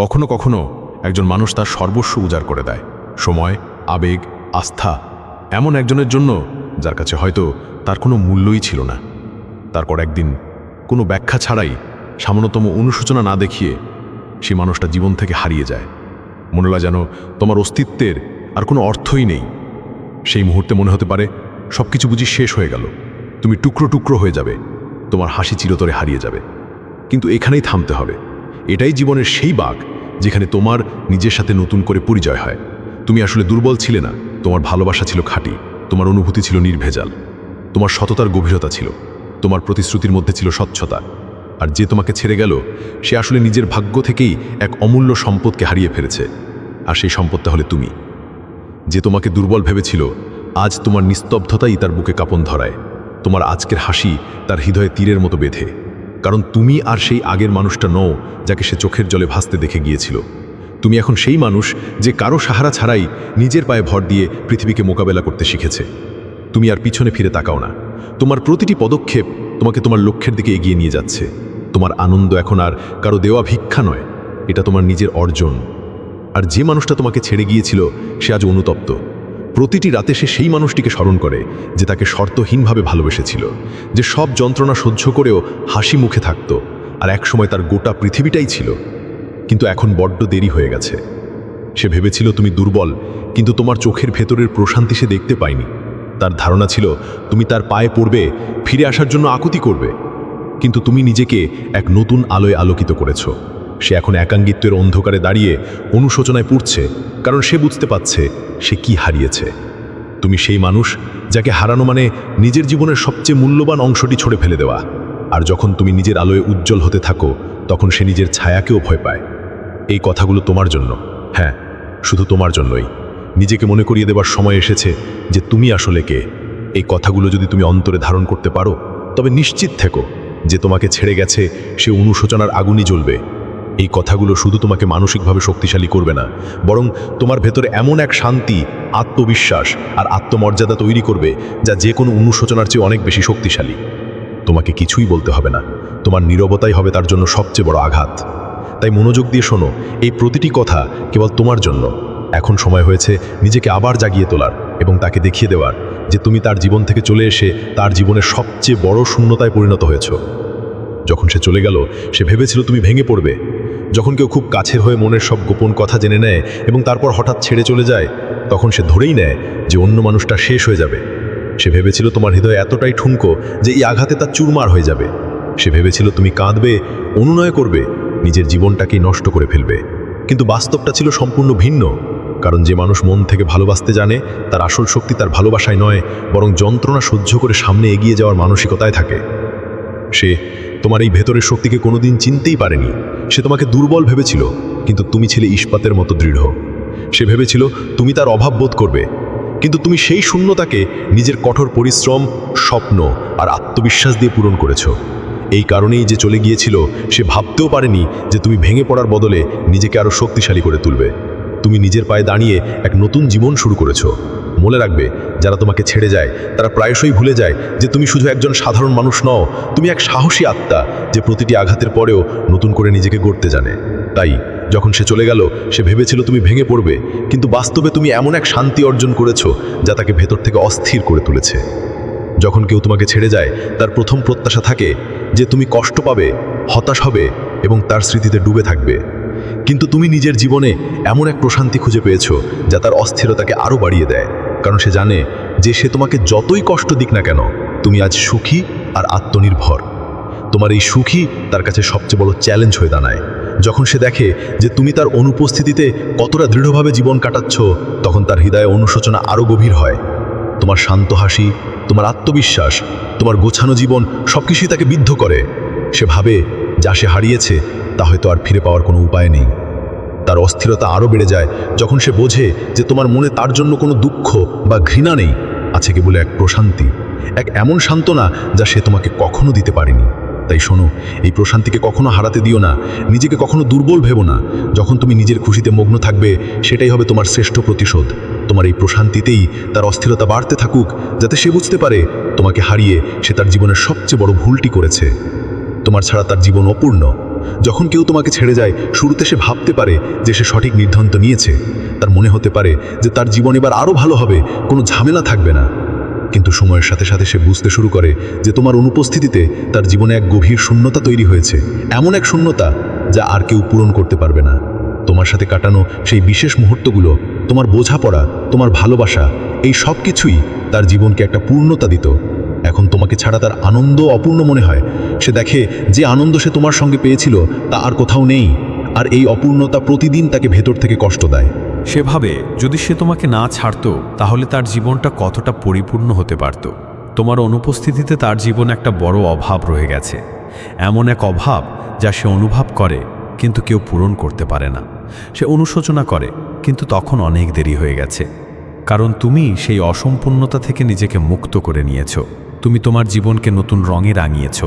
কখনো কখনো একজন মানুষ তার সর্বস্ব উজাড় করে দেয়। সময়, আবেগ, আস্থা এমন একজনের জন্য যার কাছে হয়তো তার কোনো মূল্যই ছিল না। তারপর একদিন কোনো ব্যাখ্যা ছাড়াই সামান্যতম অনুশোচনা না দেখিয়ে সেই মানুষটা জীবন থেকে হারিয়ে যায়। মনে হয় যেন তোমার অস্তিত্বের আর কোনো অর্থই নেই। সেই মুহূর্তে মনে হতে পারে সব কিছু বুঝি শেষ হয়ে গেল। তুমি টুকরো টুকরো হয়ে যাবে। তোমার হাসি চিরতরে হারিয়ে যাবে। কিন্তু এখানেই থামতে হবে। এটাই জীবনের সেই বাঘ যেখানে তোমার নিজের সাথে নতুন করে পরিচয় হয়। তুমি আসলে দুর্বল ছিলে না। তোমার ভালোবাসা ছিল খাঁটি। তোমার অনুভূতি ছিল নির্ভেজাল। তোমার সততার গভীরতা ছিল। তোমার প্রতিশ্রুতির মধ্যে ছিল স্বচ্ছতা। আর যে তোমাকে ছেড়ে গেল, সে আসলে নিজের ভাগ্য থেকেই এক অমূল্য সম্পদকে হারিয়ে ফেলেছে। আর সেই সম্পদটা হলে তুমি। যে তোমাকে দুর্বল ভেবেছিল, আজ তোমার নিস্তব্ধতাই তার বুকে কাপন ধরায়। তোমার আজকের হাসি তার হৃদয়ে তীরের মতো বেঁধে। কারণ তুমি আর সেই আগের মানুষটা নও, যাকে সে চোখের জলে ভাসতে দেখে গিয়েছিল। তুমি এখন সেই মানুষ যে কারও সাহারা ছাড়াই নিজের পায়ে ভর দিয়ে পৃথিবীকে মোকাবেলা করতে শিখেছে। তুমি আর পিছনে ফিরে তাকাও না। তোমার প্রতিটি পদক্ষেপ তোমাকে তোমার লক্ষ্যের দিকে এগিয়ে নিয়ে যাচ্ছে। তোমার আনন্দ এখন আর কারও দেওয়া ভিক্ষা নয়, এটা তোমার নিজের অর্জন। আর যে মানুষটা তোমাকে ছেড়ে গিয়েছিল, সে আজ অনুতপ্ত। প্রতিটি রাতে সে সেই মানুষটিকে স্মরণ করে, যে তাকে শর্তহীনভাবে ভালোবেসেছিল, যে সব যন্ত্রণা সহ্য করেও হাসি মুখে থাকত, আর একসময় তার গোটা পৃথিবীটাই ছিল। কিন্তু এখন বড্ড দেরি হয়ে গেছে। সে ভেবেছিল, তুমি দুর্বল, কিন্তু তোমার চোখের ভেতরের প্রশান্তি সে দেখতে পায়নি। তার ধারণা ছিল, তুমি তার পায়ে পড়বে, ফিরে আসার জন্য আকুতি করবে। কিন্তু তুমি নিজেকে এক নতুন আলোয় আলোকিত করেছ। সে এখন একাঙ্গিত্বের অন্ধকারে দাঁড়িয়ে অনুশোচনায় পুড়ছে, কারণ সে বুঝতে পারছে সে কি হারিয়েছে। তুমি সেই মানুষ যাকে হারানো মানে নিজের জীবনের সবচেয়ে মূল্যবান অংশটি ছড়ে ফেলে দেওয়া। আর যখন তুমি নিজের আলোয় উজ্জ্বল হতে থাকো, তখন সে নিজের ছায়াকেও ভয় পায়। এই কথাগুলো তোমার জন্য। হ্যাঁ শুধু তোমার জন্যই। নিজেকে মনে করিয়ে দেবার সময় এসেছে যে তুমি আসলে কে। এই কথাগুলো যদি তুমি অন্তরে ধারণ করতে পারো, তবে নিশ্চিত থেকো যে তোমাকে ছেড়ে গেছে সে অনুশোচনার আগুনই জ্বলবে। এই কথাগুলো শুধু তোমাকে মানসিকভাবে শক্তিশালী করবে না, বরং তোমার ভেতরে এমন এক শান্তি, আত্মবিশ্বাস আর আত্মমর্যাদা তৈরি করবে যা যে কোনো অনুশোচনার চেয়ে অনেক বেশি শক্তিশালী। তোমাকে কিছুই বলতে হবে না, তোমার নীরবতাই হবে তার জন্য সবচেয়ে বড় আঘাত। তাই মনোযোগ দিয়ে শোনো, এই প্রতিটি কথা কেবল তোমার জন্য। এখন সময় হয়েছে নিজেকে আবার জাগিয়ে তোলার এবং তাকে দেখিয়ে দেওয়ার যে তুমি তার জীবন থেকে চলে এসে তার জীবনের সবচেয়ে বড় শূন্যতায় পরিণত হয়েছ। যখন সে চলে গেল, সে ভেবেছিল তুমি ভেঙে পড়বে। যখন কেউ খুব কাছের হয়ে মনের সব গোপন কথা জেনে নেয় এবং তারপর হঠাৎ ছেড়ে চলে যায়, তখন সে ধরেই নেয় যে অন্য মানুষটা শেষ হয়ে যাবে। সে ভেবেছিল তোমার হৃদয় এতটাই ঠুনকো যে এই আঘাতে তার চুরমার হয়ে যাবে। সে ভেবেছিল তুমি কাঁদবে, অনুনয় করবে, নিজের জীবনটাকেই নষ্ট করে ফেলবে। কিন্তু বাস্তবটা ছিল সম্পূর্ণ ভিন্ন, কারণ যে মানুষ মন থেকে ভালোবাসতে জানে, তার আসল শক্তি তার ভালোবাসায় নয়, বরং যন্ত্রণা সহ্য করে সামনে এগিয়ে যাওয়ার মানসিকতায় থাকে। সে তোমার এই ভেতরের শক্তিকে কোনোদিন চিনতেই পারেনি। সে তোমাকে দুর্বল ভেবেছিল, কিন্তু তুমি ছিলে ইস্পাতের মতো দৃঢ়। সে ভেবেছিল তুমি তার অভাব বোধ করবে, কিন্তু তুমি সেই শূন্যতাকে নিজের কঠোর পরিশ্রম, স্বপ্ন আর আত্মবিশ্বাস দিয়ে পূরণ করেছ। এই কারণেই যে চলে গিয়েছিল, সে ভাবতেও পারেনি যে তুমি ভেঙে পড়ার বদলে নিজেকে আরও শক্তিশালী করে তুলবে। তুমি নিজের পায়ে দাঁড়িয়ে এক নতুন জীবন শুরু করেছ। মনে রাখবে যারা তোমাকে ছেড়ে যায়। তারা প্রায়শই ভুলে যায় যে তুমি শুধু একজন সাধারণ মানুষ নও, তুমি এক সাহসী আত্মা যে প্রতিটি আঘাতের পরেও নতুন করে নিজেকে গড়তে জানে। তাই যখন সে চলে গেল, সে ভেবেছিল তুমি ভেঙে পড়বে, কিন্তু বাস্তবে তুমি এমন এক শান্তি অর্জন করেছ যা তাকে ভেতর থেকে অস্থির করে তুলেছে। যখন কেউ তোমাকে ছেড়ে যায়, তার প্রথম প্রত্যাশা থাকে যে তুমি কষ্ট পাবে, হতাশ হবে এবং তার স্মৃতিতে ডুবে থাকবে। কিন্তু তুমি নিজের জীবনে এমন এক প্রশান্তি খুঁজে পেয়েছ যা তার অস্থিরতাকে আরও বাড়িয়ে দেয়। কারণ সে জানে যে সে তোমাকে যতই কষ্ট দিক না কেন, তুমি আজ সুখী আর আত্মনির্ভর। তোমার এই সুখী তার কাছে সবচেয়ে বড় চ্যালেঞ্জ হয়ে দাঁড়ায়। যখন সে দেখে যে তুমি তার অনুপস্থিতিতে কতটা দৃঢ়ভাবে জীবন কাটাচ্ছ, তখন তার হৃদয়ে অনুশোচনা আরও গভীর হয়। তোমার শান্ত হাসি, তোমার আত্মবিশ্বাস, তোমার গোছানো জীবন সব কিছুই তাকে বিদ্ধ করে। সে ভাবে, যা সে হারিয়েছে, তা হয়তো আর ফিরে পাওয়ার কোনো উপায় নেই। তার অস্থিরতা আরও বেড়ে যায় যখন সে বোঝে যে তোমার মনে তার জন্য কোনো দুঃখ বা ঘৃণা নেই। আছে কেবল এক প্রশান্তি, এক এমন সান্ত্বনা যা সে তোমাকে কখনো দিতে পারেনি। তাই শোনো, এই প্রশান্তিকে কখনো হারাতে দিও না, নিজেকে কখনো দুর্বল ভেবো না। যখন তুমি নিজের খুশিতে মগ্ন থাকবে, সেটাই হবে তোমার শ্রেষ্ঠ প্রতিশোধ। তোমার এই প্রশান্তিতেই তার অস্থিরতা বাড়তে থাকুক, যাতে সে বুঝতে পারে তোমাকে হারিয়ে সে তার জীবনের সবচেয়ে বড় ভুলটি করেছে। তোমার ছাড়া তার জীবন অপূর্ণ। যখন কেউ তোমাকে ছেড়ে যায়, শুরুতে সে ভাবতে পারে যে সে সঠিক নির্ধান্ত নিয়েছে। তার মনে হতে পারে যে তার জীবন এবার আরও ভালো হবে, কোনো ঝামেলা থাকবে না। কিন্তু সময়ের সাথে সাথে সে বুঝতে শুরু করে যে তোমার অনুপস্থিতিতে তার জীবনে এক গভীর শূন্যতা তৈরি হয়েছে। এমন এক শূন্যতা যা আর কেউ পূরণ করতে পারবে না। তোমার সাথে কাটানো সেই বিশেষ মুহূর্তগুলো, তোমার বোঝাপড়া, তোমার ভালোবাসা, এই সব কিছুই তার জীবনকে একটা পূর্ণতা দিত। এখন তোমাকে ছাড়া তার আনন্দ অপূর্ণ মনে হয়। সে দেখে যে আনন্দ সে তোমার সঙ্গে পেয়েছিল, তা আর কোথাও নেই, আর এই অপূর্ণতা প্রতিদিন তাকে ভেতর থেকে কষ্ট দেয়। সেভাবে যদি সে তোমাকে না ছাড়তো, তাহলে তার জীবনটা কতটা পরিপূর্ণ হতে পারত। তোমার অনুপস্থিতিতে তার জীবন একটা বড় অভাব রয়ে গেছে। এমন এক অভাব যা সে অনুভব করে, কিন্তু কেউ পূরণ করতে পারে না। সে অনুশোচনা করে, কিন্তু তখন অনেক দেরি হয়ে গেছে। কারণ তুমি সেই অসম্পূর্ণতা থেকে নিজেকে মুক্ত করে নিয়েছো। তুমি তোমার জীবনকে নতুন রঙে রাঙিয়েছ,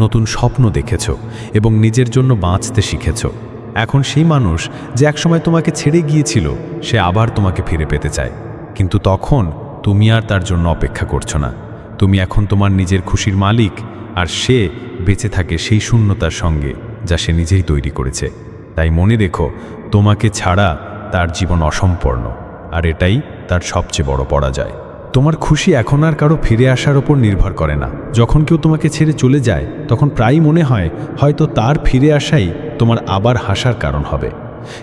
নতুন স্বপ্ন দেখেছ এবং নিজের জন্য বাঁচতে শিখেছ। এখন সেই মানুষ যে একসময় তোমাকে ছেড়ে গিয়েছিল, সে আবার তোমাকে ফিরে পেতে চায়। কিন্তু তখন তুমি আর তার জন্য অপেক্ষা করছ না। তুমি এখন তোমার নিজের খুশির মালিক আর সে বেঁচে থাকে সেই শূন্যতার সঙ্গে যা সে নিজেই তৈরি করেছে। তাই মনে রেখো, তোমাকে ছাড়া তার জীবন অসম্পূর্ণ, আর এটাই তার সবচেয়ে বড় পরাজয়। তোমার খুশি এখন আর কারও ফিরে আসার ওপর নির্ভর করে না। যখন কেউ তোমাকে ছেড়ে চলে যায়, তখন প্রায়ই মনে হয়, হয়তো তার ফিরে আসাই তোমার আবার হাসার কারণ হবে।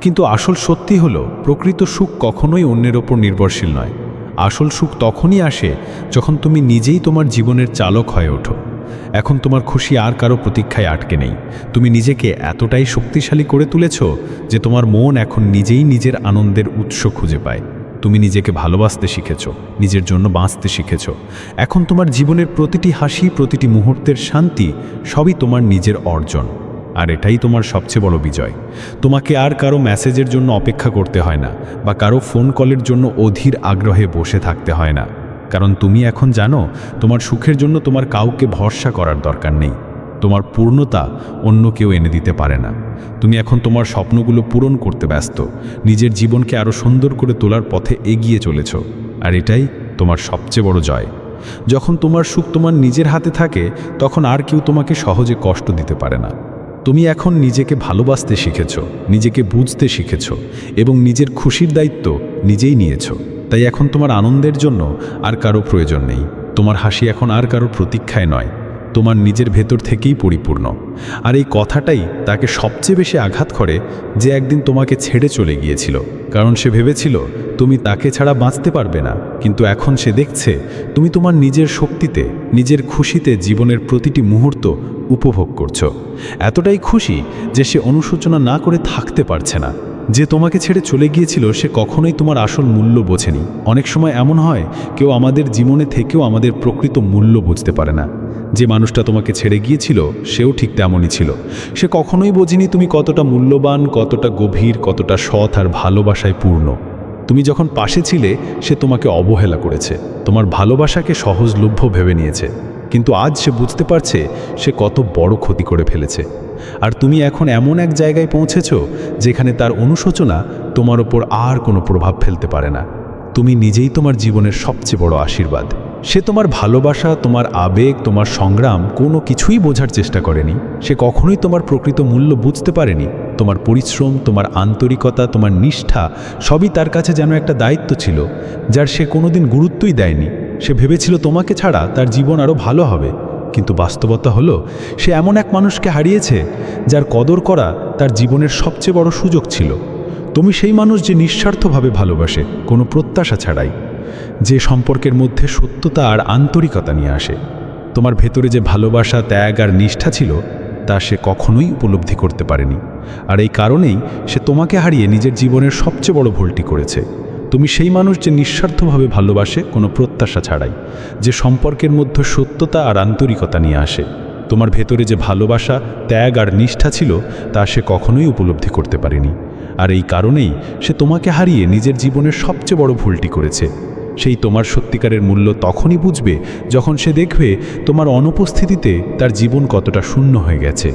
কিন্তু আসল সত্যি হলো, প্রকৃত সুখ কখনোই অন্যের ওপর নির্ভরশীল নয়। আসল সুখ তখনই আসে যখন তুমি নিজেই তোমার জীবনের চালক হয়ে ওঠো। এখন তোমার খুশি আর কারও প্রতীক্ষায় আটকে নেই। তুমি নিজেকে এতটাই শক্তিশালী করে তুলেছ যে তোমার মন এখন নিজেই নিজের আনন্দের উৎস খুঁজে পায়। তুমি নিজেকে ভালোবাসতে শিখেছ, নিজের জন্য বাঁচতে শিখেছ। এখন তোমার জীবনের প্রতিটি হাসি, প্রতিটি মুহূর্তের শান্তি সবই তোমার নিজের অর্জন। আর এটাই তোমার সবচেয়ে বড় বিজয়। তোমাকে আর কারও মেসেজের জন্য অপেক্ষা করতে হয় না, বা কারও ফোন কলের জন্য অধীর আগ্রহে বসে থাকতে হয় না। কারণ তুমি এখন জানো, তোমার সুখের জন্য তোমার কাউকে ভরসা করার দরকার নেই। তোমার পূর্ণতা অন্য কেউ এনে দিতে পারে না। তুমি এখন তোমার স্বপ্নগুলো পূরণ করতে ব্যস্ত। নিজের জীবনকে আরও সুন্দর করে তোলার পথে এগিয়ে চলেছ। আর এটাই তোমার সবচেয়ে বড় জয়। যখন তোমার সুখ তোমার নিজের হাতে থাকে, তখন আর কেউ তোমাকে সহজে কষ্ট দিতে পারে না। তুমি এখন নিজেকে ভালোবাসতে শিখেছ, নিজেকে বুঝতে শিখেছ এবং নিজের খুশির দায়িত্ব নিজেই নিয়েছ। তাই এখন তোমার আনন্দের জন্য আর কারও প্রয়োজন নেই। তোমার হাসি এখন আর কারও প্রতীক্ষায় নয়। তোমার নিজের ভেতর থেকেই পরিপূর্ণ। আর এই কথাটাই তাকে সবচেয়ে বেশি আঘাত করে যে একদিন তোমাকে ছেড়ে চলে গিয়েছিল। কারণ সে ভেবেছিল, তুমি তাকে ছাড়া বাঁচতে পারবে না। কিন্তু এখন সে দেখছে, তুমি তোমার নিজের শক্তিতে, নিজের খুশিতে জীবনের প্রতিটি মুহূর্ত উপভোগ করছ। এতটাই খুশি যে সে অনুশোচনা না করে থাকতে পারছে না। যে তোমাকে ছেড়ে চলে গিয়েছিল, সে কখনোই তোমার আসল মূল্য বোঝেনি। অনেক সময় এমন হয়, কেউ আমাদের জীবনে থেকেও আমাদের প্রকৃত মূল্য বুঝতে পারে না। যে মানুষটা তোমাকে ছেড়ে গিয়েছিল, সেও ঠিক তেমনই ছিল। সে কখনোই বোঝেনি তুমি কতটা মূল্যবান, কতটা গভীর, কতটা সৎ আর ভালোবাসায় পূর্ণ। তুমি যখন পাশে ছিলে, সে তোমাকে অবহেলা করেছে। তোমার ভালোবাসাকে সহজলভ্য ভেবে নিয়েছে। কিন্তু আজ সে বুঝতে পারছে, সে কত বড় ক্ষতি করে ফেলেছে। আর তুমি এখন এমন এক জায়গায় পৌঁছেছ, যেখানে তার অনুশোচনা তোমার ওপর আর কোনো প্রভাব ফেলতে পারে না। তুমি নিজেই তোমার জীবনের সবচেয়ে বড় আশীর্বাদ। সে তোমার ভালোবাসা, তোমার আবেগ, তোমার সংগ্রাম কোনো কিছুই বোঝার চেষ্টা করেনি। সে কখনোই তোমার প্রকৃত মূল্য বুঝতে পারেনি। তোমার পরিশ্রম, তোমার আন্তরিকতা, তোমার নিষ্ঠা সবই তার কাছে যেন একটা দায়িত্ব ছিল, যার সে কোনোদিন গুরুত্বই দেয়নি। সে ভেবেছিল তোমাকে ছাড়া তার জীবন আরও ভালো হবে। কিন্তু বাস্তবতা হলো, সে এমন এক মানুষকে হারিয়েছে, যার কদর করা তার জীবনের সবচেয়ে বড় সুযোগ ছিল। তুমি সেই মানুষ যে নিঃস্বার্থভাবে ভালোবাসে, কোনো প্রত্যাশা ছাড়াই। যে সম্পর্কের মধ্যে সত্যতা আর আন্তরিকতা নিয়ে আসে। তোমার ভেতরে যে ভালোবাসা, ত্যাগ আর নিষ্ঠা ছিল, তা সে কখনোই উপলব্ধি করতে পারেনি। আর এই কারণেই সে তোমাকে হারিয়ে নিজের জীবনের সবচেয়ে বড় ভুলটি করেছে। তুমি সেই মানুষ যে নিঃস্বার্থভাবে ভালোবাসে, কোনো প্রত্যাশা ছাড়াই। যে সম্পর্কের মধ্যে সত্যতা আর আন্তরিকতা নিয়ে আসে। তোমার ভেতরে যে ভালোবাসা, ত্যাগ আর নিষ্ঠা ছিল, তা সে কখনোই উপলব্ধি করতে পারেনি। আর এই কারণেই সে তোমাকে হারিয়ে নিজের জীবনের সবচেয়ে বড় ভুলটি করেছে। সেই তোমার সত্যিকারের মূল্য তখনই বুঝবে যখন সে দেখবে তোমার অনুপস্থিতিতে তার জীবন কতটা শূন্য হয়ে গেছে।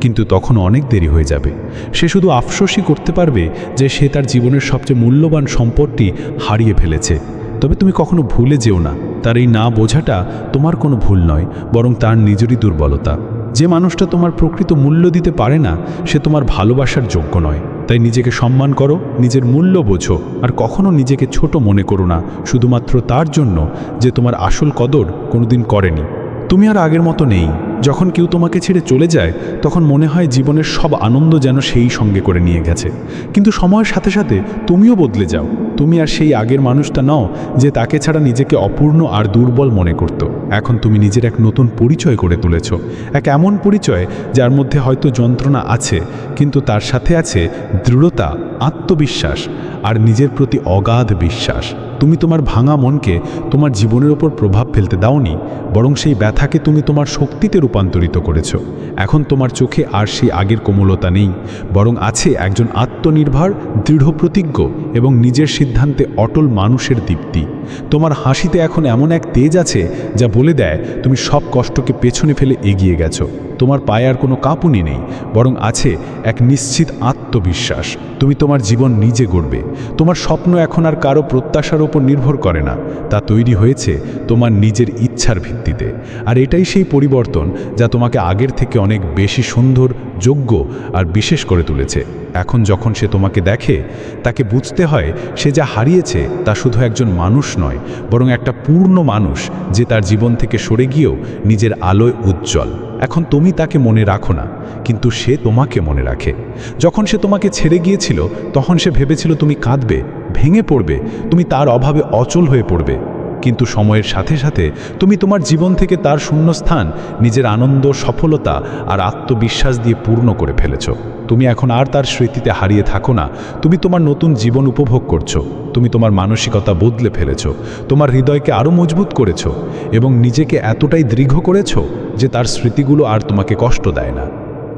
কিন্তু তখন অনেক দেরি হয়ে যাবে। সে শুধু আফসোসই করতে পারবে যে সে তার জীবনের সবচেয়ে মূল্যবান সম্পদটি হারিয়ে ফেলেছে। তবে তুমি কখনো ভুলে যেও না, তার এই না বোঝাটা তোমার কোনো ভুল নয়, বরং তার নিজেরই দুর্বলতা। যে মানুষটা তোমার প্রকৃত মূল্য দিতে পারে না, সে তোমার ভালোবাসার যোগ্য নয়। তাই নিজেকে সম্মান করো, নিজের মূল্য বোঝো, আর কখনো নিজেকে ছোট মনে করো না, শুধুমাত্র তার জন্য যে তোমার আসল কদর কোনোদিন করেনি। তুমি আর আগের মতো নেই। যখন কেউ তোমাকে ছেড়ে চলে যায়, তখন মনে হয় জীবনের সব আনন্দ যেন সেই সঙ্গে করে নিয়ে গেছে। কিন্তু সময়ের সাথে সাথে তুমিও বদলে যাও। তুমি আর সেই আগের মানুষটা নও, যে তাকে ছাড়া নিজেকে অপূর্ণ আর দুর্বল মনে করত। এখন তুমি নিজের এক নতুন পরিচয় করে তুলেছ। এক এমন পরিচয় যার মধ্যে হয়তো যন্ত্রণা আছে, কিন্তু তার সাথে আছে দৃঢ়তা, আত্মবিশ্বাস আর নিজের প্রতি অগাধ বিশ্বাস। তুমি তোমার ভাঙা মনকে তোমার জীবনের ওপর প্রভাব ফেলতে দাওনি, বরং সেই ব্যথাকে তুমি তোমার শক্তিতে রূপান্তরিত করেছ। এখন তোমার চোখে আর সেই আগের কোমলতা নেই, বরং আছে একজন আত্মনির্ভর, দৃঢ় প্রতিজ্ঞ এবং নিজের সিদ্ধান্তে অটল মানুষের দীপ্তি। তোমার হাসিতে এখন এমন এক তেজ আছে যা বলে দেয় তুমি সব কষ্টকে পেছনে ফেলে এগিয়ে গেছো। তোমার পায়ে আর কোনো কাঁপুনি নেই, বরং আছে এক নিশ্চিত আত্মবিশ্বাস। তুমি তোমার জীবন নিজে গড়বে। তোমার স্বপ্ন এখন আর কারও প্রত্যাশার ওপর নির্ভর করে না। তা তৈরি হয়েছে তোমার নিজের ইচ্ছার ভিত্তিতে। আর এটাই সেই পরিবর্তন যা তোমাকে আগের থেকে অনেক বেশি সুন্দর, যোগ্য আর বিশেষ করে তুলেছে। এখন যখন সে তোমাকে দেখে, তাকে বুঝতে হয় সে যা হারিয়েছে তা শুধু একজন মানুষ নয়, বরং একটা পূর্ণ মানুষ যে তার জীবন থেকে সরে গিয়েও নিজের আলোয় উজ্জ্বল। এখন তুমি তাকে মনে রাখো না, কিন্তু সে তোমাকে মনে রাখে। যখন সে তোমাকে ছেড়ে গিয়েছিল, তখন সে ভেবেছিল তুমি কাঁদবে, ভেঙে পড়বে, তুমি তার অভাবে অচল হয়ে পড়বে। কিন্তু সময়ের সাথে সাথে তুমি তোমার জীবন থেকে তার শূন্যস্থান, নিজের আনন্দ, সফলতা আর আত্মবিশ্বাস দিয়ে পূর্ণ করে ফেলেছ। তুমি এখন আর তার স্মৃতিতে হারিয়ে থাকো না। তুমি তোমার নতুন জীবন উপভোগ করছ। তুমি তোমার মানসিকতা বদলে ফেলেছ। তোমার হৃদয়কে আরও মজবুত করেছ এবং নিজেকে এতটাই দৃঢ় করেছ যে তার স্মৃতিগুলো আর তোমাকে কষ্ট দেয় না।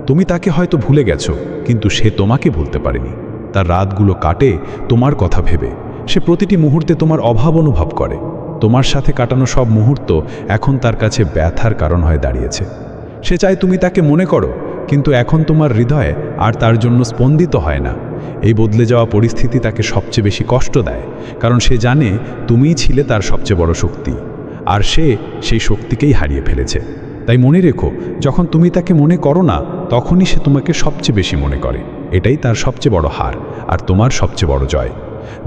তুমি তাকে হয়তো ভুলে গেছো, কিন্তু সে তোমাকে ভুলতে পারেনি। তার রাতগুলো কাটে তোমার কথা ভেবে। সে প্রতিটি মুহূর্তে তোমার অভাব অনুভব করে। তোমার সাথে কাটানো সব মুহূর্ত এখন তার কাছে ব্যথার কারণ হয়ে দাঁড়িয়েছে। সে চায় তুমি তাকে মনে করো কিন্তু এখন তোমার হৃদয় আর তার জন্য স্পন্দিত হয় না। এই বদলে যাওয়া পরিস্থিতি তাকে সবচেয়ে বেশি কষ্ট দেয়, কারণ সে জানে তুমিই ছিলে তার সবচেয়ে বড় শক্তি, আর সে সেই শক্তিকেই হারিয়ে ফেলেছে। তাই মনে রেখো, যখন তুমি তাকে মনে করো না, তখনই সে তোমাকে সবচেয়ে বেশি মনে করে। এটাই তার সবচেয়ে বড় হার, আর তোমার সবচেয়ে বড় জয়।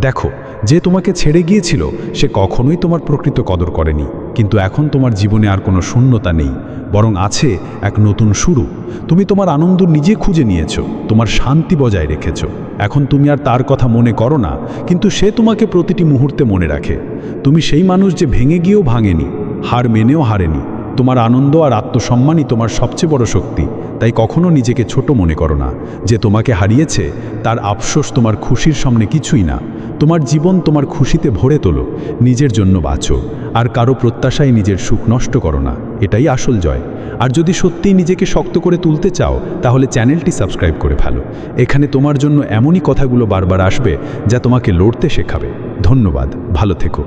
দেখো, যে তোমাকে ছেড়ে গিয়েছিল, সে কখনোই তোমার প্রকৃত কদর করেনি। কিন্তু এখন তোমার জীবনে আর কোনো শূন্যতা নেই, বরং আছে এক নতুন শুরু। তুমি তোমার আনন্দ নিজে খুঁজে নিয়েছ, তোমার শান্তি বজায় রেখেছ। এখন তুমি আর তার কথা মনে করো না, কিন্তু সে তোমাকে প্রতিটি মুহূর্তে মনে রাখে। তুমি সেই মানুষ যে ভেঙে গিয়েও ভাঙেনি, হার মেনেও হারেনি। তোমার আনন্দ আর আত্মসম্মানই তোমার সবচেয়ে বড় শক্তি। তাই কখনো নিজেকে ছোট মনে করো না। যে তোমাকে হারিয়েছে, তার আফসোস তোমার খুশির সামনে কিছুই না। তোমার জীবন তোমার খুশিতে ভরে তোলো, নিজের জন্য বাঁচো। আর কারও প্রত্যাশায় নিজের সুখ নষ্ট করো না। এটাই আসল জয়। আর যদি সত্যিই নিজেকে শক্ত করে তুলতে চাও, তাহলে চ্যানেলটি সাবস্ক্রাইব করে ফেলো। এখানে তোমার জন্য এমনই কথাগুলো বারবার আসবে, যা তোমাকে লড়তে শেখাবে। ধন্যবাদ। ভালো থেকো।